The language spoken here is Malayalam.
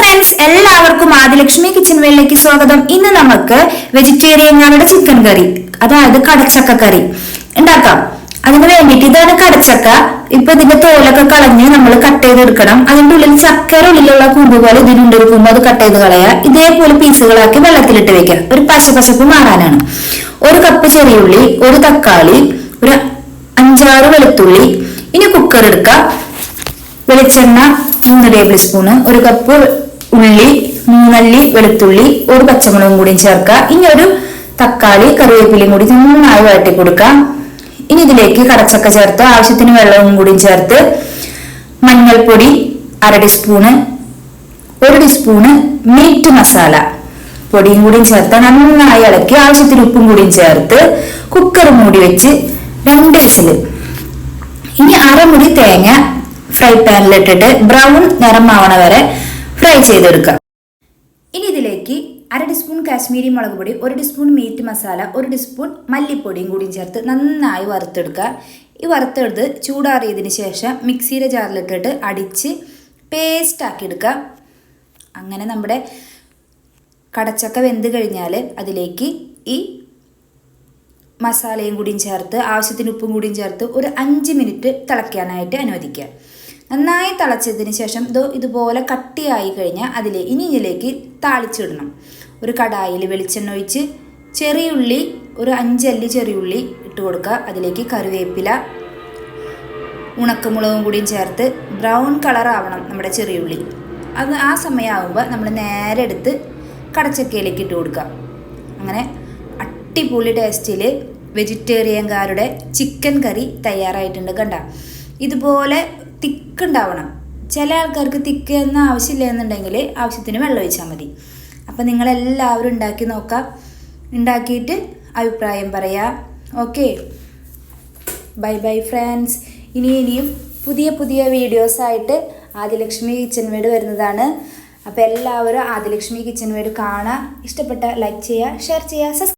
ഫ്രണ്ട്സ് എല്ലാവർക്കും ആദിലക്ഷ്മി കിച്ചൺ വേളിലേക്ക് സ്വാഗതം. ഇന്ന് നമുക്ക് വെജിറ്റേറിയൻ ചിക്കൻ കറി അതായത് കടച്ചക്ക കറി. ഉണ്ടാക്കാം അതിന് വേണ്ടിയിട്ട് ഇതാണ് കടച്ചക്ക. ഇപ്പൊ ഇതിന്റെ തോലൊക്കെ കളഞ്ഞ് നമ്മൾ കട്ട് ചെയ്തെടുക്കണം. അതിന്റെ ഉള്ളിൽ ചക്കര ഉള്ളിലുള്ള കൂമ്പ് പോലെ ഇതിനുണ്ട് കൂമ്പ് അത് കട്ട് ചെയ്ത് കളയുക ഇതേപോലെ പീസുകളാക്കി വെള്ളത്തിലിട്ട് വെക്കുക ഒരു പശപശപ്പ് മാറാനാണ്. ഒരു കപ്പ് ചെറിയുള്ളി ഒരു തക്കാളി ഒരു അഞ്ചാറ് വെളുത്തുള്ളി ഇനി കുക്കർ എടുക്കുക വെളിച്ചെണ്ണ മൂന്ന് ടേബിൾ സ്പൂണ് ഒരു കപ്പ് ഉള്ളി മൂന്നല്ലി വെളുത്തുള്ളി ഒരു പച്ചമുളകും കൂടി ചേർക്കുക. ഇനി ഒരു തക്കാളി കറിവേപ്പിലയും കൂടി നന്നായി വഴറ്റി കൊടുക്കുക. ഇനി ഇതിലേക്ക് കടച്ചക്ക ചേർത്ത് ആവശ്യത്തിന് വെള്ളവും കൂടി ചേർത്ത് മഞ്ഞൾപ്പൊടി അര ടീസ്പൂണ് ഒരു ടീസ്പൂണ് മീറ്റ് മസാല പൊടിയും കൂടി ചേർത്ത് നന്നായി ഇളക്കി ആവശ്യത്തിന് ഉപ്പും കൂടി ചേർത്ത് കുക്കർ മൂടി വെച്ച് രണ്ട് വിസിൽ ഇനി അരമുടി തേങ്ങ ഫ്രൈ പാനിലിട്ടിട്ട് ബ്രൗൺ നിറമാവണ വരെ ഫ്രൈ ചെയ്തെടുക്കാം ഇനി ഇതിലേക്ക് അര ടീസ്പൂൺ കാശ്മീരി മുളക് പൊടി ഒരു ടീസ്പൂൺ മീറ്റ് മസാല ഒരു ടീസ്പൂൺ മല്ലിപ്പൊടിയും കൂടി ചേർത്ത് നന്നായി വറുത്തെടുക്കുക. ഈ വറുത്തെടുത്ത് ചൂടാറിയതിന് ശേഷം മിക്സിയുടെ ജാറിലിട്ടിട്ട് അടിച്ച് പേസ്റ്റ് ആക്കി എടുക്കുക. അങ്ങനെ നമ്മുടെ കടച്ചക്ക വെന്ത് കഴിഞ്ഞാൽ അതിലേക്ക് ഈ മസാലയും കൂടിയും ചേർത്ത് ആവശ്യത്തിന് ഉപ്പും കൂടിയും ചേർത്ത് ഒരു അഞ്ച് മിനിറ്റ് തിളയ്ക്കാനായിട്ട് അനുവദിക്കുക. നന്നായി തിളച്ചതിന് ശേഷം ഇതോ ഇതുപോലെ കട്ടിയായി കഴിഞ്ഞാൽ അതിൽ ഇനി ഇതിലേക്ക് താളിച്ചിടണം. ഒരു കടായിൽ വെളിച്ചെണ്ണ ഒഴിച്ച് ചെറിയുള്ളി ഒരു അഞ്ചല്ലി ചെറിയുള്ളി ഇട്ട് കൊടുക്കുക. അതിലേക്ക് കറിവേപ്പില ഉണക്കമുളകും കൂടിയും ചേർത്ത് ബ്രൗൺ കളർ ആവണം നമ്മുടെ ചെറിയുള്ളി. അത് ആ സമയമാകുമ്പോൾ നമ്മൾ നേരെ എടുത്ത് കടച്ചക്കയിലേക്ക് ഇട്ട് കൊടുക്കുക. അങ്ങനെ അടിപൊളി ടേസ്റ്റിൽ വെജിറ്റേറിയൻകാരുടെ ചിക്കൻ കറി തയ്യാറായിട്ടുണ്ട് കണ്ട. ഇതുപോലെ തിക്കുണ്ടാവണം. ചില ആൾക്കാർക്ക് തിക്ക് എന്ന ആവശ്യമില്ല എന്നുണ്ടെങ്കിൽ ആവശ്യത്തിന് വെള്ളം ഒഴിച്ചാൽ മതി. അപ്പം നിങ്ങളെല്ലാവരും ഉണ്ടാക്കി നോക്കാം. ഉണ്ടാക്കിയിട്ട് അഭിപ്രായം പറയാം. ഓക്കെ? Bye bye friends. ഇനി ഇനിയും പുതിയ പുതിയ വീഡിയോസായിട്ട് ആദിലക്ഷ്മി കിച്ചൺ വീട് വരുന്നതാണ്. അപ്പോൾ എല്ലാവരും ആദിലക്ഷ്മി കിച്ചൺ വീട് കാണുക ഇഷ്ടപ്പെട്ട ലൈക്ക് ചെയ്യുക ഷെയർ ചെയ്യുക